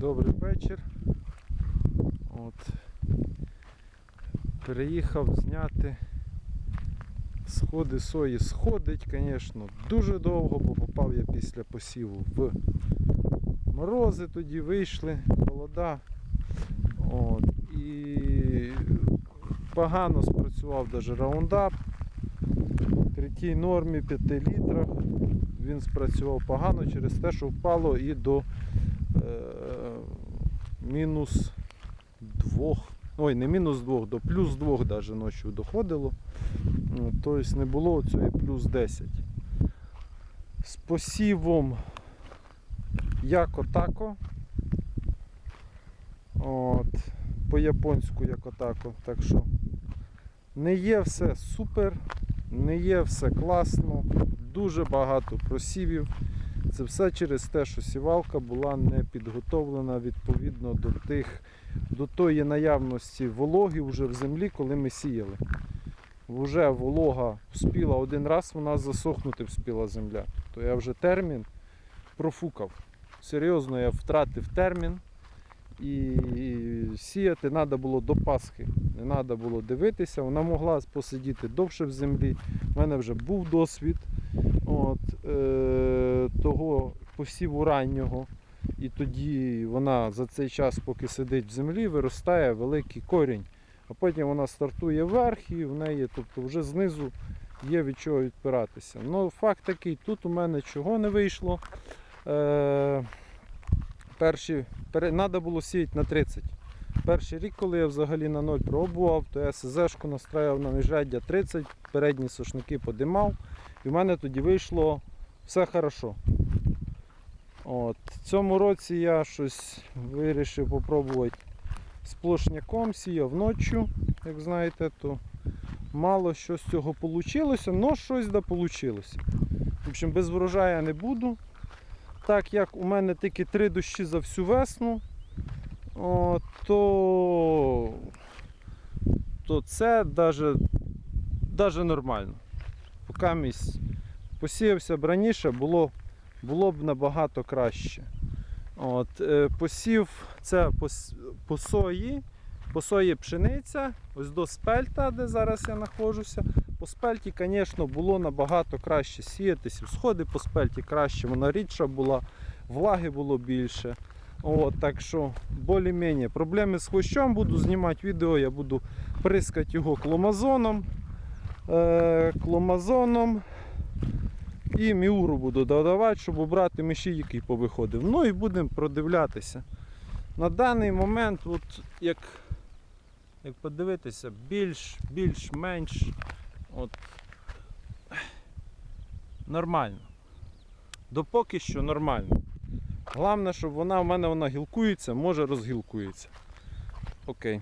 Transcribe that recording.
Добрий вечір. От. Приїхав зняти сходи сої. Сходить, звісно, дуже довго, бо попав я після посіву в морози тоді вийшли, холода. От. І погано спрацював навіть раундап. В третій нормі 5 літрах. Він спрацював погано через те, що впало і до мінус 2. Ой, не мінус 2, до плюс 2 навіть ночі доходило. Тобто не було цієї плюс 10. З посівом яко-тако. От, по-японську яко-тако. Так що не є все супер, не є все класно, дуже багато просівів. Це все через те, що сівалка була не підготовлена відповідно до тих, до тої наявності вологи вже в землі, коли ми сіяли. Вже волога вспіла один раз, вона засохнути вспіла земля. То я вже термін профукав. Серйозно я втратив термін. І сіяти треба було до Пасхи. Не треба було дивитися, вона могла посидіти довше в землі. У мене вже був досвід от, е, посіву раннього. І тоді вона за цей час, поки сидить в землі, виростає великий корінь. А потім вона стартує вверх і в неї, тобто вже знизу є від чого відпиратися. Ну, факт такий, тут у мене чого не вийшло. Е, перші, треба було сіяти на 30. Перший рік, коли я взагалі на 0 пробував, то я СЗшку настраював на міжряддя 30, передні сошники подимав. І в мене тоді вийшло все хорошо. От. Цьому році я щось вирішив попробувати сплошняком, сіяв ночі, як знаєте, то мало що з цього вийшло, але щось да вийшло. В общем, без врожаю не буду. Так як у мене тільки три дощі за всю весну, то, то це навіть, навіть нормально. Поки місць посіявся б раніше, було, було б набагато краще. От, е, посів це по, по сої, по сої пшениця, ось до спельта, де зараз я знаходжуся. По спельті, звісно, було набагато краще сіятися. Сходи по спельті краще, вона рідша була, влаги було більше. От, так що, більш-менш. Проблеми з хвощом буду знімати відео, я буду прискати його кломазоном. Е, кломазоном і міуру буду додавати, щоб обрати миші, який повиходив. Ну і будемо продивлятися. На даний момент, от, як, як подивитися, більш, більш-менш от, нормально. Допоки що нормально. Головне, щоб вона в мене вона гілкується, може розгілкується. Окей.